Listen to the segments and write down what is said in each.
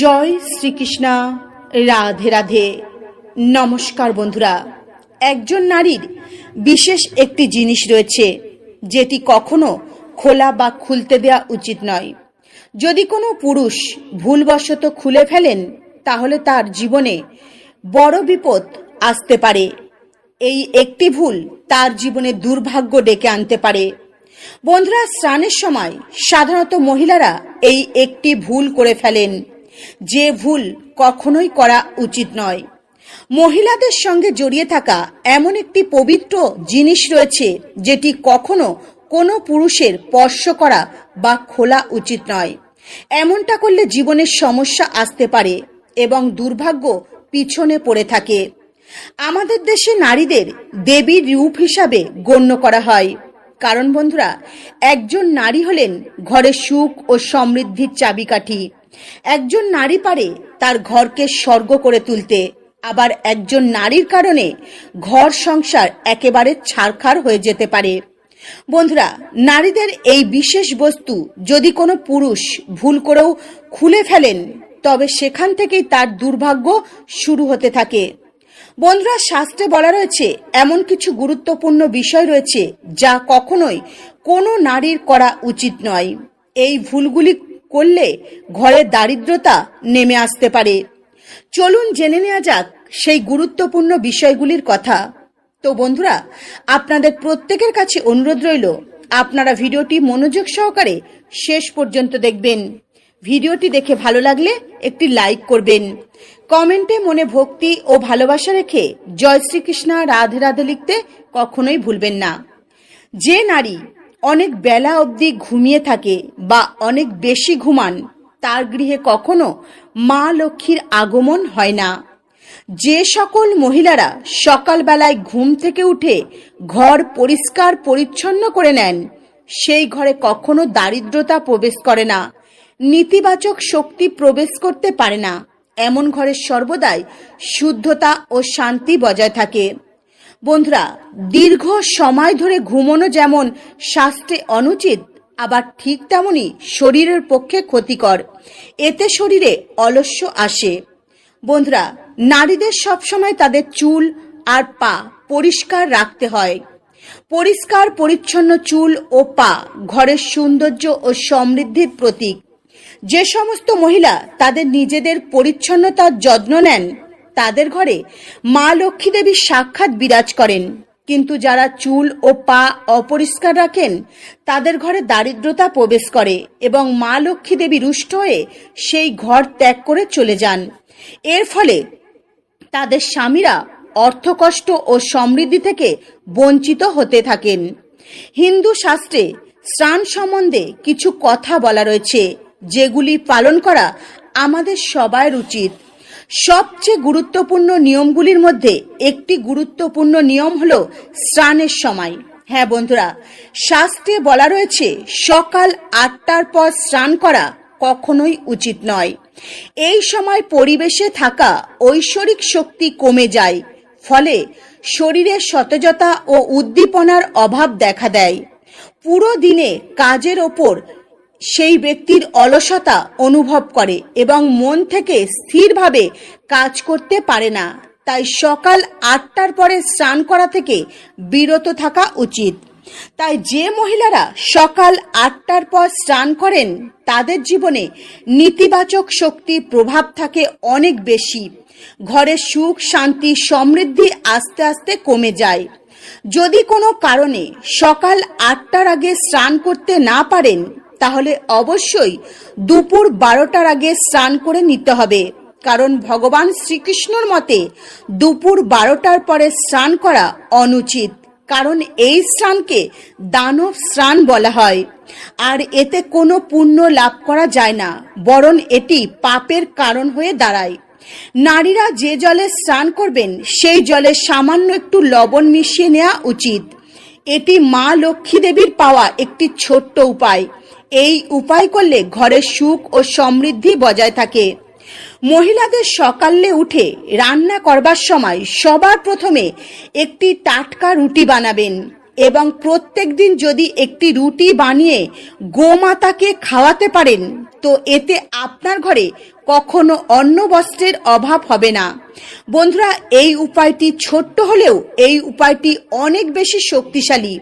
জয় শ্রীকৃষ্ণা, রাধে রাধে। নমস্কার বন্ধুরা, একজন নারীর বিশেষ একটি জিনিস রয়েছে, যেটি কখনো খোলা বা খুলতে দেওয়া উচিত নয়। যদি কোনো পুরুষ ভুলবশত খুলে ফেলেন, তাহলে তার জীবনে বড় বিপদ আসতে পারে। এই একটি ভুল তার জীবনে দুর্ভাগ্য ডেকে আনতে পারে। বন্ধুরা, স্নানের সময় সাধারণত মহিলারা এই একটি ভুল করে ফেলেন। যে ভুল কখনোই করা উচিত নয়। মহিলাদের সঙ্গে জড়িয়ে থাকা এমন একটি পবিত্র জিনিস রয়েছে, যেটি কখনো কোনো পুরুষের স্পর্শ করা বা খোলা উচিত নয়। এমনটা করলে জীবনের সমস্যা আসতে পারে এবং দুর্ভাগ্য পিছনে পড়ে থাকে। আমাদের দেশে নারীদের দেবীর রূপ হিসাবে গণ্য করা হয়। কারণ বন্ধুরা, একজন নারী হলেন ঘরের সুখ ও সমৃদ্ধির চাবিকাঠি। একজন নারী পারে তার ঘরকে স্বর্গ করে তুলতে, আবার একজন নারীর কারণে ঘর সংসার একেবারে ছারখার হয়ে যেতে পারে। বন্ধুরা, নারীদের এই বিশেষ বস্তু যদি কোনো পুরুষ ভুল করেও খুলে ফেলেন, তবে সেখান থেকেই তার দুর্ভাগ্য শুরু হতে থাকে। বন্ধুরা, শাস্ত্রে বলা রয়েছে, এমন কিছু গুরুত্বপূর্ণ বিষয় রয়েছে যা কখনোই কোনো নারীর করা উচিত নয়। এই ভুলগুলি করলে ঘরে দারিদ্রতা নেমে আসতে পারে। চলুন জেনে নেওয়া যাক সেই গুরুত্বপূর্ণ বিষয়গুলির কথা। তো বন্ধুরা, আপনাদের প্রত্যেকের কাছে অনুরোধ রইল, আপনারা ভিডিওটি মনোযোগ সহকারে শেষ পর্যন্ত দেখবেন। ভিডিওটি দেখে ভালো লাগলে একটি লাইক করবেন। কমেন্টে মনে ভক্তি ও ভালোবাসা রেখে জয় শ্রীকৃষ্ণ রাধে রাধে লিখতে কখনোই ভুলবেন না। যে নারী অনেক বেলা অবধি ঘুমিয়ে থাকে বা অনেক বেশি ঘুমান, তার গৃহে কখনো মা লক্ষ্মীর আগমন হয় না। যে সকল মহিলারা সকালবেলায় ঘুম থেকে উঠে ঘর পরিষ্কার পরিচ্ছন্ন করে নেন, সেই ঘরে কখনো দারিদ্রতা প্রবেশ করে না, নেতিবাচক শক্তি প্রবেশ করতে পারে না। এমন ঘরের সর্বদাই শুদ্ধতা ও শান্তি বজায় থাকে। বন্ধুরা, দীর্ঘ সময় ধরে ঘুমোনো যেমন স্বাস্থ্যে অনুচিত, আবার ঠিক তেমনই শরীরের পক্ষে ক্ষতিকর। এতে শরীরে অলস্য আসে। বন্ধুরা, নারীদের সবসময় তাদের চুল আর পা পরিষ্কার রাখতে হয়। পরিষ্কার, পরিচ্ছন্ন চুল ও পা ঘরের সৌন্দর্য ও সমৃদ্ধির প্রতীক। যে সমস্ত মহিলা তাদের নিজেদের পরিচ্ছন্নতার যত্ন নেন তাদের ঘরে মা লক্ষ্মী দেবী সাক্ষাৎ বিরাজ করেন। কিন্তু যারা চুল ও পা অপরিষ্কার রাখেন, তাদের ঘরে দারিদ্রতা প্রবেশ করে এবং মা লক্ষ্মী দেবী রুষ্ট হয়ে সেই ঘর ত্যাগ করে চলে যান। এর ফলে তাদের স্বামীরা অর্থকষ্ট ও সমৃদ্ধি থেকে বঞ্চিত হতে থাকেন। হিন্দু শাস্ত্রে স্নান সম্বন্ধে কিছু কথা বলা রয়েছে, যেগুলি পালন করা আমাদের সবার উচিত। সবচেয়ে গুরুত্বপূর্ণ নিয়মগুলির মধ্যে একটি গুরুত্বপূর্ণ নিয়ম হল স্নানের সময়। হ্যাঁ বন্ধুরা, শাস্ত্রে বলা রয়েছে, সকাল আটটার পর স্নান করা কখনোই উচিত নয়। এই সময় পরিবেশে থাকা ঐশ্বরিক শক্তি কমে যায়, ফলে শরীরে সতেজতা ও উদ্দীপনার অভাব দেখা দেয়। পুরো দিনে কাজের ওপর সেই ব্যক্তির অলসতা অনুভব করে এবং মন থেকে স্থিরভাবে কাজ করতে পারে না। তাই সকাল আটটার পরে স্নান করা থেকে বিরত থাকা উচিত। তাই যে মহিলারা সকাল আটটার পর স্নান করেন, তাদের জীবনে নেতিবাচক শক্তি প্রভাব থাকে অনেক বেশি। ঘরে সুখ, শান্তি, সমৃদ্ধি আস্তে আস্তে কমে যায়। যদি কোনো কারণে সকাল আটটার আগে স্নান করতে না পারেন তাহলে অবশ্যই দুপুর বারোটার আগে স্নান করে নিতে হবে। কারণ ভগবান শ্রীকৃষ্ণর মতে দুপুর বারোটার পরে স্নান করা অনুচিত। কারণ এই স্নানকে দানব স্নান বলা হয়। আর এতে কোনো পুণ্য লাভ করা যায় না, বরং এটি পাপের কারণ হয়ে দাঁড়ায়। নারীরা যে জলে স্নান করবেন, সেই জলে সামান্য একটু লবণ মিশিয়ে নেওয়া উচিত। এটি মা লক্ষ্মী দেবীর পাওয়া একটি ছোট্ট উপায়। এই উপায় করলে ঘরের সুখ ও সমৃদ্ধি বজায় থাকে। মহিলাদের সকালে উঠে রান্না করবার সময় সবার প্রথমে একটি টাটকা রুটি বানাবেন। এবং প্রত্যেক দিন যদি একটি রুটি বানিয়ে গোমাতাকে খাওয়াতে পারেন, তো এতে আপনার ঘরে কখনো অন্ন বস্ত্রের অভাব হবে না। বন্ধুরা, এই উপায়টি ছোট্ট হলেও এই উপায়টি অনেক বেশি শক্তিশালী।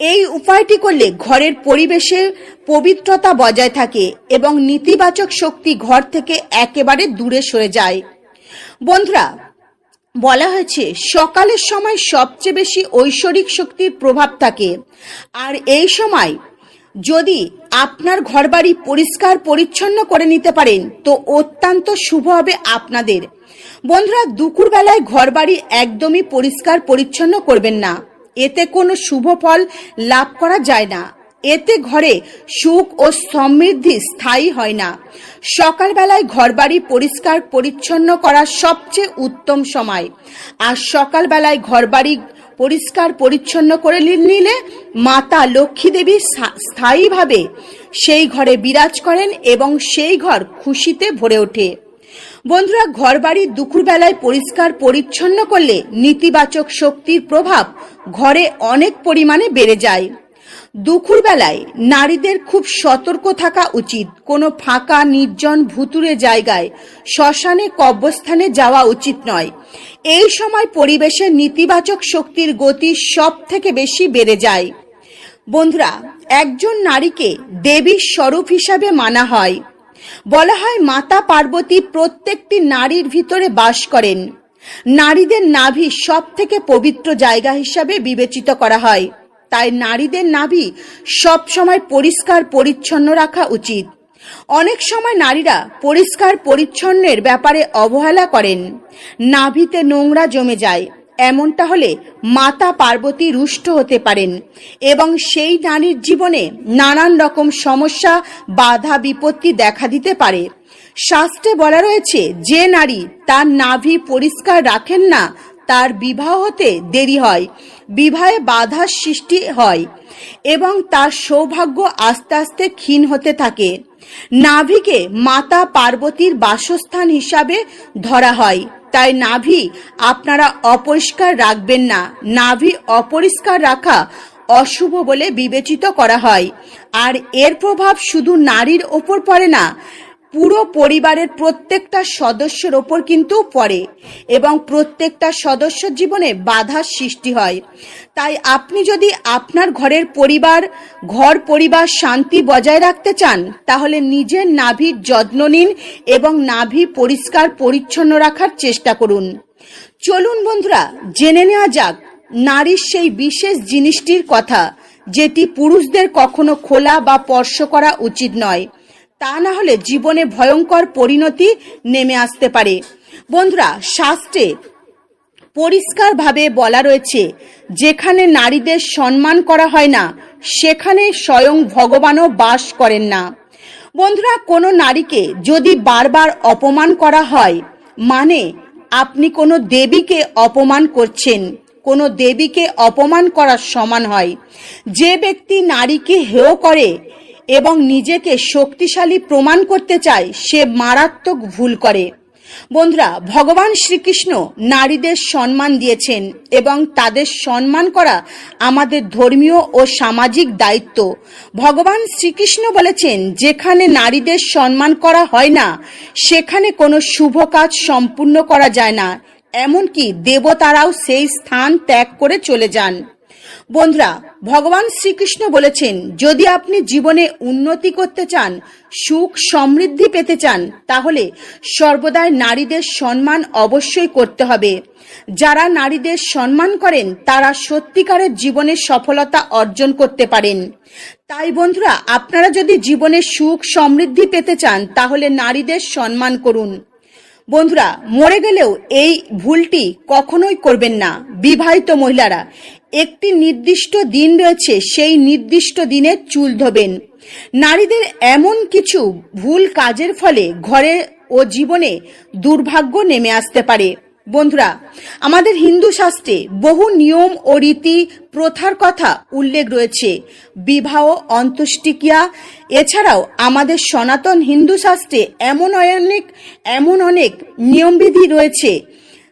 এই উপায়টি করলে ঘরের পরিবেশে পবিত্রতা বজায় থাকে এবং নেতিবাচক শক্তি ঘর থেকে একেবারে দূরে সরে যায়। বন্ধুরা বলা হয়েছে, সকালের সময় সবচেয়ে বেশি ঐশ্বরিক শক্তির প্রভাব থাকে। আর এই সময় যদি আপনার ঘরবাড়ি পরিষ্কার, পরিচ্ছন্ন করে নিতে পারেন, তো অত্যন্ত শুভ হবে আপনাদের। বন্ধুরা, দুপুরবেলায় ঘরবাড়ি একদমই পরিষ্কার, পরিচ্ছন্ন করবেন না। এতে কোনো শুভ ফল লাভ করা যায় না। এতে ঘরে সুখ ও সমৃদ্ধি স্থায়ী হয় না। সকালবেলায় ঘরবাড়ি পরিষ্কার পরিচ্ছন্ন করা সবচেয়ে উত্তম সময়। আর সকালবেলায় ঘরবাড়ি পরিষ্কার পরিচ্ছন্ন করে নিলে মাতা লক্ষ্মী দেবী স্থায়ীভাবে সেই ঘরে বিরাজ করেন এবং সেই ঘর খুশিতে ভরে ওঠে। বন্ধুরা, ঘরবাড়ি দুপুরবেলায় পরিষ্কার পরিচ্ছন্ন করলে নেতিবাচক শক্তির প্রভাব ঘরে অনেক পরিমাণে বেড়ে যায়। দুপুর বেলায় নারীদের খুব সতর্ক থাকা উচিত। কোনো ফাঁকা, নির্জন ভুতুরে জায়গায় শ্মশানে কব্যস্থানে যাওয়া উচিত নয়। এই সময় পরিবেশের নেতিবাচক শক্তির গতি সব থেকে বেশি বেড়ে যায়। বন্ধুরা, একজন নারীকে দেবীর স্বরূপ হিসাবে মানা হয়। বলা হয় মাতা পার্বতী প্রত্যেকটি নারীর ভিতরে বাস করেন। নারীদের নাভি সব থেকে পবিত্র জায়গা হিসাবে বিবেচিত করা হয়। তাই নারীদের নাভি সব সময় পরিষ্কার, পরিচ্ছন্ন রাখা উচিত। অনেক সময় নারীরা পরিষ্কার, পরিচ্ছন্নের ব্যাপারে অবহেলা করেন। নাভিতে নোংরা জমে যায়। এমনটা হলে মাতা পার্বতী রুষ্ট হতে পারেন এবং সেই নারীর জীবনে নানান রকম সমস্যা, বাধা, বিপত্তি দেখা দিতে পারে। শাস্ত্রে বলা রয়েছে, যে নারী তার নাভি পরিষ্কার রাখেন না তার বিবাহ হতে দেরি হয়, বিবাহে বাধার সৃষ্টি হয় এবং তার সৌভাগ্য আস্তে আস্তে ক্ষীণ হতে থাকে। নাভিকে মাতা পার্বতীর বাসস্থান হিসাবে ধরা হয়। তাই নাভি আপনারা অপরিষ্কার রাখবেন না। নাভি অপরিষ্কার রাখা অশুভ বলে বিবেচিত করা হয়। আর এর প্রভাব শুধু নারীর ওপর পড়ে না পুরো পরিবারের প্রত্যেকটা সদস্যের ওপর কিন্তু পড়ে এবং প্রত্যেকটা সদস্য জীবনে বাধার সৃষ্টি হয়। তাই আপনি যদি আপনার ঘরের পরিবার, ঘর পরিবার শান্তি বজায় রাখতে চান, তাহলে নিজের নাভির যত্ন নিন এবং নাভি পরিষ্কার, পরিচ্ছন্ন রাখার চেষ্টা করুন। চলুন বন্ধুরা, জেনে নেওয়া যাক, নারীর সেই বিশেষ জিনিসটির কথা, যেটি পুরুষদের কখনো খোলা বা স্পর্শ করা উচিত নয়। তা না হলে জীবনে ভয়ঙ্কর পরিণতি নেমে আসতে পারে। বন্ধুরা, শাস্ত্রে পরিষ্কারভাবে বলা রয়েছে, যেখানে নারীদের সম্মান করা হয় না, সেখানে স্বয়ং ভগবানও বাস করেন না। বন্ধুরা, কোনো নারীকে যদি বারবার অপমান করা হয় মানে আপনি কোনো দেবীকে অপমান করছেন, কোনো দেবীকে অপমান করার সমান হয়। যে ব্যক্তি নারীকে হেয় করে এবং নিজেকে শক্তিশালী প্রমাণ করতে চায়, সে মারাত্মক ভুল করে। বন্ধুরা, ভগবান শ্রীকৃষ্ণ নারীদের সম্মান দিয়েছেন এবং তাদের সম্মান করা আমাদের ধর্মীয় ও সামাজিক দায়িত্ব। ভগবান শ্রীকৃষ্ণ বলেছেন, যেখানে নারীদের সম্মান করা হয় না, সেখানে কোনো শুভ কাজ সম্পূর্ণ করা যায় না। এমনকি দেবতারাও সেই স্থান ত্যাগ করে চলে যান। বন্ধুরা, ভগবান শ্রীকৃষ্ণ বলেছেন, যদি আপনি জীবনে উন্নতি করতে চান, সুখ সমৃদ্ধি পেতে চান, তাহলে সর্বদাই নারীদের সম্মান অবশ্যই করতে হবে। যারা নারীদের সম্মান করেন, তারা সত্যিকারের জীবনে সফলতা অর্জন করতে পারেন। তাই বন্ধুরা, আপনারা যদি জীবনে সুখ সমৃদ্ধি পেতে চান, তাহলে নারীদের সম্মান করুন। বন্ধুরা, মরে গেলেও এই ভুলটি কখনোই করবেন না। বিবাহিত মহিলারা একটি নির্দিষ্ট দিন রয়েছে, সেই নির্দিষ্ট দিনে চুল ধোবেন। নারীদের এমন কিছু ভুল কাজের ফলে ঘরে ও জীবনে দুর্ভাগ্য নেমে আসতে পারে। বন্ধুরা, আমাদের হিন্দু শাস্ত্রে বহু নিয়ম ও রীতি প্রথার কথা উল্লেখ রয়েছে। বিবাহ, অন্ত্যেষ্টিক্রিয়া, এছাড়াও আমাদের সনাতন হিন্দু শাস্ত্রে এমন অনেক এমন অনেক নিয়মবিধি রয়েছে।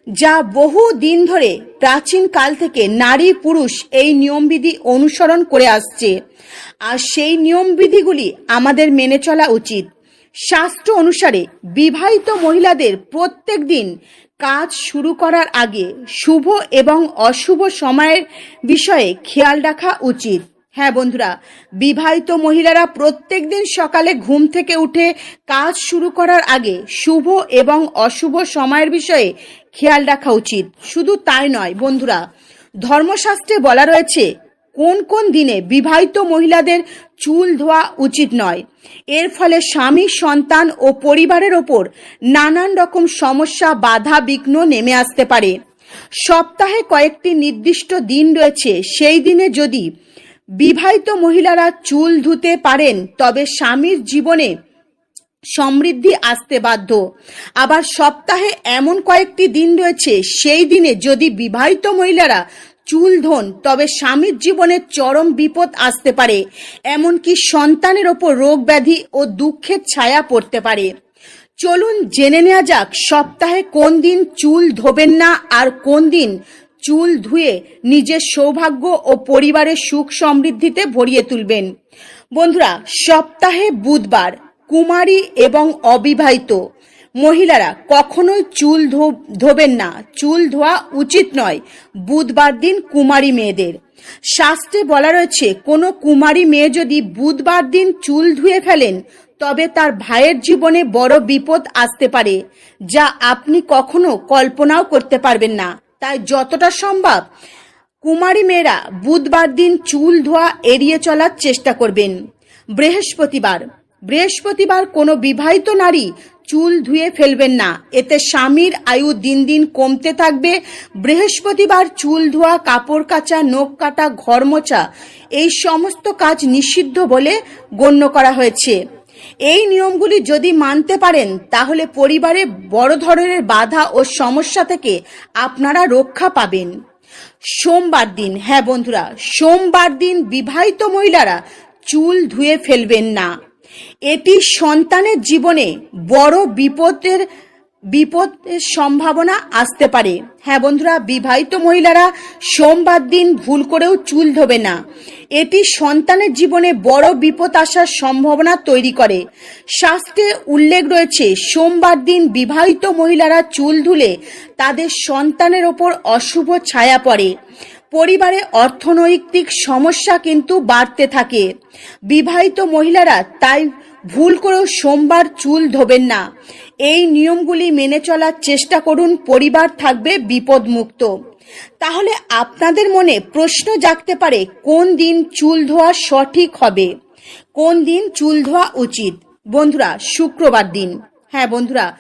যা বহু দিন ধরে প্রাচীন কাল থেকে নারী পুরুষ এই নিয়মবিধি অনুসরণ করে আসছে। আর সেই নিয়মবিধিগুলি আমাদের মেনে চলা উচিত। শাস্ত্র অনুসারে বিবাহিত মহিলাদের প্রত্যেক দিন কাজ শুরু করার আগে শুভ এবং অশুভ সময়ের বিষয়ে খেয়াল রাখা উচিত। হ্যাঁ বন্ধুরা, বিবাহিত মহিলারা প্রত্যেক দিন সকালে ঘুম থেকে উঠে কাজ শুরু করার আগে শুভ এবং অশুভ সময়ের বিষয়ে খেয়াল রাখা উচিত। শুধু তাই নয়, বন্ধুরা, ধর্মশাস্ত্রে বলা রয়েছে, কোন কোন দিনে বিবাহিত মহিলাদের চুল ধোয়া উচিত নয়। এর ফলে স্বামী, সন্তান ও পরিবারের ওপর নানান রকম সমস্যা, বাধা, বিঘ্ন নেমে আসতে পারে। সপ্তাহে কয়েকটি নির্দিষ্ট দিন রয়েছে। সেই দিনে যদি বিবাহিত মহিলারা চুল ধুতে পারেন, তবে স্বামীর জীবনে সমৃদ্ধি আসতে বাধ্য। আবার সপ্তাহে এমন কয়েকটি দিন রয়েছে, সেই দিনে যদি বিবাহিত মহিলারা চুল ধন, তবে স্বামীর জীবনে চরম বিপদ আসতে পারে, এমনকি সন্তানের ওপর রোগ ব্যাধি ও দুঃখের ছায়া পড়তে পারে। চলুন জেনে নেওয়া যাক সপ্তাহে কোন দিন চুল ধোবেন না আর কোন দিন চুল ধুয়ে নিজের সৌভাগ্য ও পরিবারের সুখ সমৃদ্ধিতে ভরিয়ে তুলবেন। বন্ধুরা, সপ্তাহে বুধবার কুমারী এবং অবিবাহিত মহিলারা কখনোই চুল ধোবেন না। চুল ধোয়া উচিত নয়। বুধবার দিন কুমারী মেয়েদের। শাস্ত্রে বলা রয়েছে, কোনো কুমারী মেয়ে যদি বুধবার দিন চুল ধুয়ে ফেলেন, তবে তার ভাইয়ের জীবনে বড় বিপদ আসতে পারে, যা আপনি কখনো কল্পনাও করতে পারবেন না। তাই যতটা সম্ভব কুমারী মেয়েরা বুধবার দিন চুল ধোয়া এড়িয়ে চলার চেষ্টা করবেন। বৃহস্পতিবার। বৃহস্পতিবার কোনো বিবাহিত নারী চুল ধুয়ে ফেলবেন না। এতে স্বামীর আয়ু দিন দিন কমতে থাকবে। বৃহস্পতিবার চুল ধোয়া, কাপড় কাচা, নখ কাটা, ঘর মোছা, এই সমস্ত কাজ নিষিদ্ধ বলে গণ্য করা হয়েছে। এই নিয়মগুলি যদি মানতে পারেন, তাহলে পরিবারে বড় ধরনের বাধা ও সমস্যা থেকে আপনারা রক্ষা পাবেন। সোমবার দিন হ্যাঁ বন্ধুরা, সোমবার দিন বিবাহিত মহিলারা চুল ধুয়ে ফেলবেন না। এটি সন্তানের জীবনে বড় বিপদের বিপদের সম্ভাবনা আসতে পারে। হ্যাঁ বন্ধুরা, বিবাহিত মহিলারা সোমবার দিন ভুল করেও চুল ধোবে না। এটি সন্তানের জীবনে বড় বিপদ আসার সম্ভাবনা তৈরি করে। শাস্ত্রে উল্লেখ রয়েছে, সোমবার দিন বিবাহিত মহিলারা চুল ধুলে তাদের সন্তানের ওপর অশুভ ছায়া পড়ে। পরিবারে অর্থনৈতিক সমস্যা কিন্তু বাড়তে থাকে। বিবাহিত মহিলারা তাই ভুল করেও সোমবার চুল ধোবেন না। এই নিয়মগুলি মেনে চলার চেষ্টা করুন, পরিবার থাকবে বিপদমুক্ত। তাহলে আপনাদের মনে প্রশ্ন জাগতে পারে, কোন দিন চুল ধোয়া সঠিক হবে? কোন দিন চুল ধোয়া উচিত? বন্ধুরা, শুক্রবার দিন। হ্যাঁ বন্ধুরা,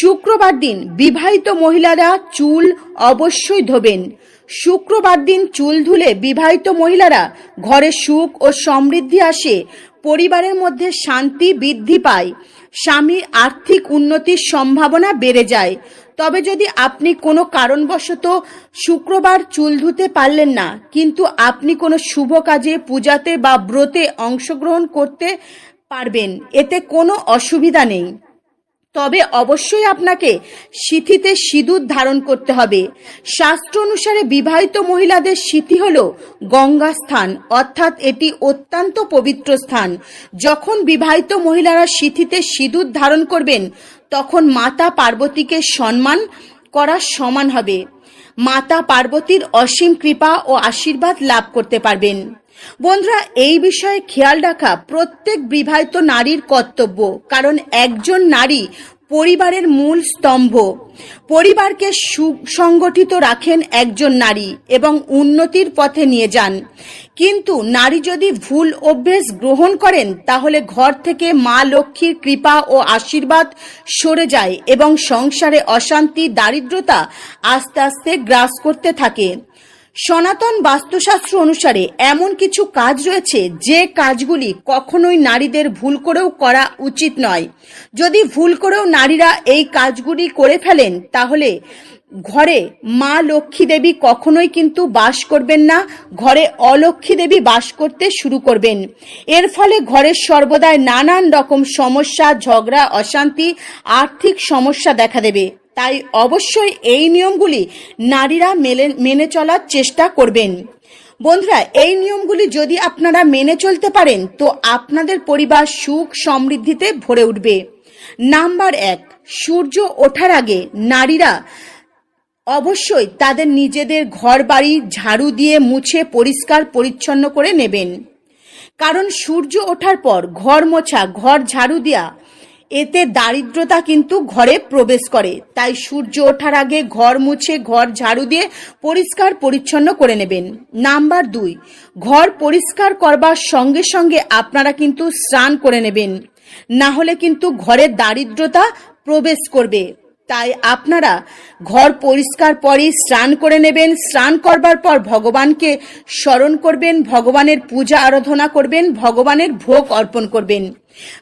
শুক্রবার দিন বিবাহিত মহিলারা চুল অবশ্যই ধোবেন। শুক্রবার দিন চুল ধুলে বিবাহিত মহিলারা ঘরে সুখ ও সমৃদ্ধি আসে, পরিবারের মধ্যে শান্তি বৃদ্ধি পায়, স্বামীর আর্থিক উন্নতির সম্ভাবনা বেড়ে যায়। তবে যদি আপনি কোনো কারণবশত শুক্রবার চুল ধুতে পারলেন না, কিন্তু আপনি কোনো শুভ কাজে, পূজাতে বা ব্রতে অংশগ্রহণ করতে পারবেন, এতে কোনো অসুবিধা নেই। তবে অবশ্যই আপনাকে সিথিতে সিঁদুর ধারণ করতে হবে। শাস্ত্র অনুসারে বিবাহিত মহিলাদের সিথি হল গঙ্গা স্থান, অর্থাৎ এটি অত্যন্ত পবিত্র স্থান। যখন বিবাহিত মহিলারা সিথিতে সিঁদুর ধারণ করবেন, তখন মাতা পার্বতীকে সম্মান করার সমান হবে। মাতা পার্বতীর অসীম কৃপা ও আশীর্বাদ লাভ করতে পারবেন। বন্ধুরা, এই বিষয়ে খেয়াল রাখা প্রত্যেক বিবাহিত নারীর কর্তব্য। কারণ একজন নারী পরিবারের মূল স্তম্ভ। পরিবারকে সুসংগঠিত রাখেন একজন নারী এবং উন্নতির পথে নিয়ে যান। কিন্তু নারী যদি ভুল অভ্যেস গ্রহণ করেন, তাহলে ঘর থেকে মা লক্ষ্মীর কৃপা ও আশীর্বাদ সরে যায় এবং সংসারে অশান্তি, দারিদ্রতা আস্তে আস্তে গ্রাস করতে থাকে। সনাতন বাস্তুশাস্ত্র অনুসারে এমন কিছু কাজ রয়েছে যে কাজগুলি কখনোই নারীদের ভুল করেও করা উচিত নয়। যদি ভুল করেও নারীরা এই কাজগুলি করে ফেলেন, তাহলে ঘরে মা লক্ষ্মী দেবী কখনোই কিন্তু বাস করবেন না, ঘরে অলক্ষ্মী দেবী বাস করতে শুরু করবেন। এর ফলে ঘরের সর্বদাই নানান রকম সমস্যা, ঝগড়া, অশান্তি, আর্থিক সমস্যা দেখা দেবে। তাই অবশ্যই এই নিয়মগুলি নারীরা মেলে, মেনে চলার চেষ্টা করবেন। বন্ধুরা, এই নিয়মগুলি যদি আপনারা মেনে চলতে পারেন, তো আপনাদের পরিবার সুখ সমৃদ্ধিতে ভরে উঠবে। নাম্বার এক, সূর্য ওঠার আগে নারীরা অবশ্যই তাদের নিজেদের ঘর বাড়ি ঝাড়ু দিয়ে মুছে পরিষ্কার, পরিচ্ছন্ন করে নেবেন। কারণ সূর্য ওঠার পর ঘর মোছা, ঘর ঝাড়ু দেওয়া এতে দারিদ্রতা কিন্তু ঘরে প্রবেশ করে। তাই সূর্য ওঠার আগে ঘর মুছে, ঘর ঝাড়ু দিয়ে পরিষ্কার পরিচ্ছন্ন করে নেবেন। নাম্বার দুই, ঘর পরিষ্কার করবার সঙ্গে সঙ্গে আপনারা কিন্তু স্নান করে নেবেন। না হলে কিন্তু ঘরে দারিদ্রতা প্রবেশ করবে। তাই আপনারা ঘর পরিষ্কার পরই স্নান করে নেবেন। স্নান করবার পর ভগবানকে স্মরণ করবেন, ভগবানের পূজা আরাধনা করবেন, ভগবানের ভোগ অর্পণ করবেন।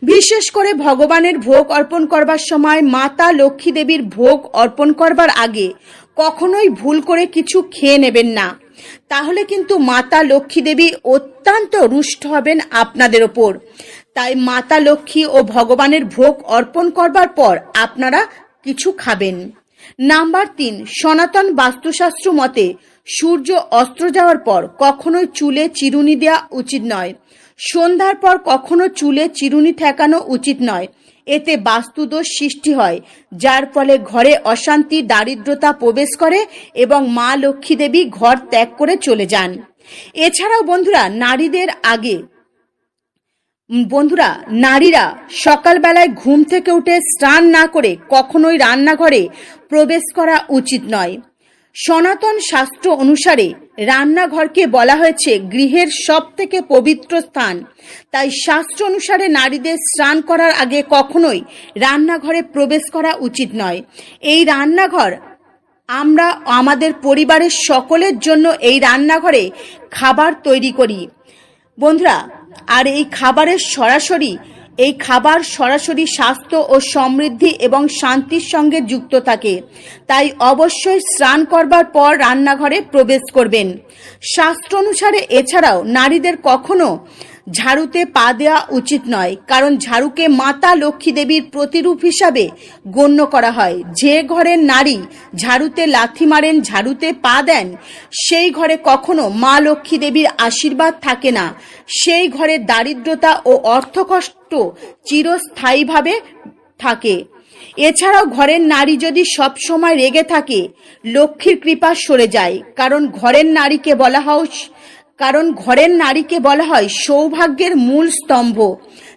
বিশেষ করে ভগবানের ভোগ অর্পণ করবার সময় মাতা লক্ষ্মী দেবীর ভোগ অর্পণ করবার আগে কখনোই ভুল করে কিছু খেয়ে নেবেন না। তাহলে কিন্তু মাতা লক্ষ্মী দেবী অত্যন্ত রুষ্ট হবেন আপনাদের ওপর। তাই মাতা লক্ষ্মী ও ভগবানের ভোগ অর্পণ করবার পর আপনারা কিছু খাবেন। নাম্বার তিন, সনাতন বাস্তুশাস্ত্র মতে সূর্য অস্ত্র যাওয়ার পর কখনোই চুলে চিরুনি দেওয়া উচিত নয়। সন্ধ্যার পর কখনো চুলে চিরুনি ঠেকানো উচিত নয়। এতে বাস্তুদোষ সৃষ্টি হয়, যার ফলে ঘরে অশান্তি, দারিদ্রতা প্রবেশ করে এবং মা লক্ষ্মী দেবী ঘর ত্যাগ করে চলে যান। এছাড়াও বন্ধুরা, নারীদের আগে বন্ধুরা, নারীরা সকালবেলায় ঘুম থেকে উঠে স্নান না করে কখনোই রান্নাঘরে প্রবেশ করা উচিত নয়। সনাতন শাস্ত্র অনুসারে রান্নাঘরকে বলা হয়েছে গৃহের সব থেকে পবিত্র স্থান। তাই শাস্ত্র অনুসারে নারীদের স্নান করার আগে কখনোই রান্নাঘরে প্রবেশ করা উচিত নয়। এই রান্নাঘর আমরা আমাদের পরিবারের সকলের জন্য এই রান্নাঘরে খাবার তৈরি করি। বন্ধুরা আর এই খাবারের সরাসরি, এই খাবার সরাসরি স্বাস্থ্য ও সমৃদ্ধি এবং শান্তির সঙ্গে যুক্ত থাকে। তাই অবশ্যই স্নান করবার পর রান্নাঘরে প্রবেশ করবেন। শাস্ত্র অনুসারে এছাড়াও নারীদের কখনো ঝাড়ুতে পা দেওয়া উচিত নয়, কারণ ঝাড়ুকে মাতা লক্ষ্মী দেবীর প্রতিরূপ হিসাবে গণ্য করা হয়। যে ঘরের নারী ঝাড়ুতে লাথি মারেন, ঝাড়ুতে পা দেন, সেই ঘরে কখনো মা লক্ষ্মী দেবীর আশীর্বাদ থাকে না। সেই ঘরে দারিদ্রতা ও অর্থকষ্ট চিরস্থায়ীভাবে থাকে। এছাড়াও ঘরের নারী যদি সব সময় রেগে থাকে, লক্ষ্মীর কৃপা সরে যায়, কারণ ঘরের নারীকে বলা হয় কারণ ঘরের নারীকে বলা হয় সৌভাগ্যের মূল স্তম্ভ।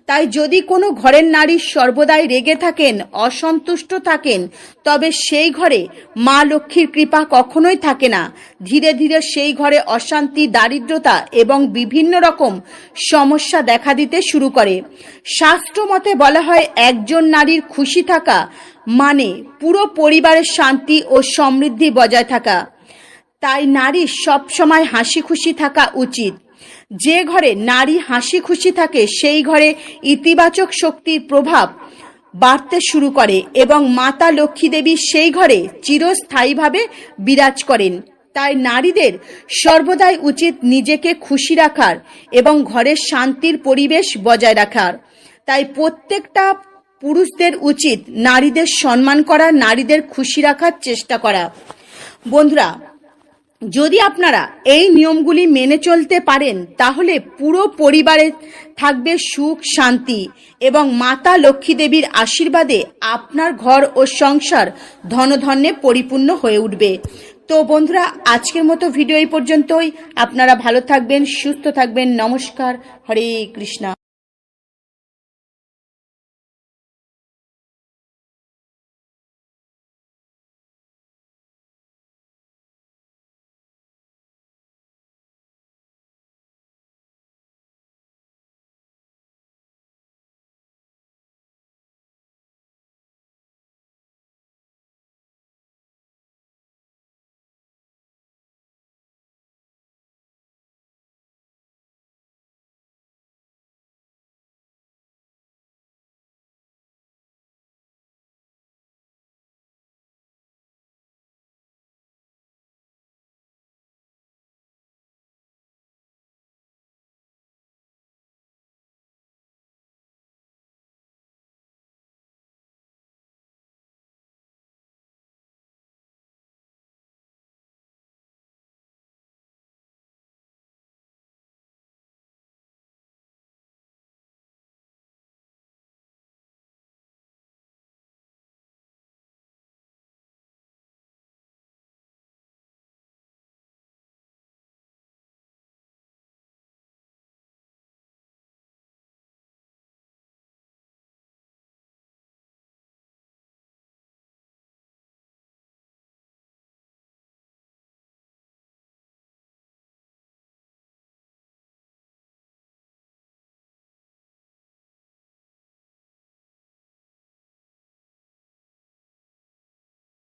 তাই যদি কোনো ঘরের নারী সর্বদাই রেগে থাকেন, অসন্তুষ্ট থাকেন, তবে সেই ঘরে মা লক্ষ্মীর কৃপা কখনোই থাকে না। ধীরে ধীরে সেই ঘরে অশান্তি, দারিদ্রতা এবং বিভিন্ন রকম সমস্যা দেখা দিতে শুরু করে। শাস্ত্র মতে বলা হয়, একজন নারীর খুশি থাকা মানে পুরো পরিবারের শান্তি ও সমৃদ্ধি বজায় থাকা। তাই নারী সব সময় হাসি খুশি থাকা উচিত। যে ঘরে নারী হাসি খুশি থাকে, সেই ঘরে ইতিবাচক শক্তির প্রভাব বাড়তে শুরু করে এবং মাতা লক্ষ্মী দেবী সেই ঘরে চিরস্থায়ীভাবে বিরাজ করেন। তাই নারীদের সর্বদাই উচিত নিজেকে খুশি রাখার এবং ঘরের শান্তির পরিবেশ বজায় রাখার। তাই প্রত্যেকটা পুরুষদের উচিত নারীদের সম্মান করা, নারীদের খুশি রাখার চেষ্টা করা। বন্ধুরা যদি আপনারা এই নিয়মগুলি মেনে চলতে পারেন, তাহলে পুরো পরিবারে থাকবে সুখ, শান্তি এবং মাতা লক্ষ্মী দেবীর আশীর্বাদে আপনার ঘর ও সংসার ধনধন্যে পরিপূর্ণ হয়ে উঠবে। তো বন্ধুরা, আজকের মতো ভিডিও এই পর্যন্তই। আপনারা ভালো থাকবেন, সুস্থ থাকবেন। নমস্কার। হরে কৃষ্ণা।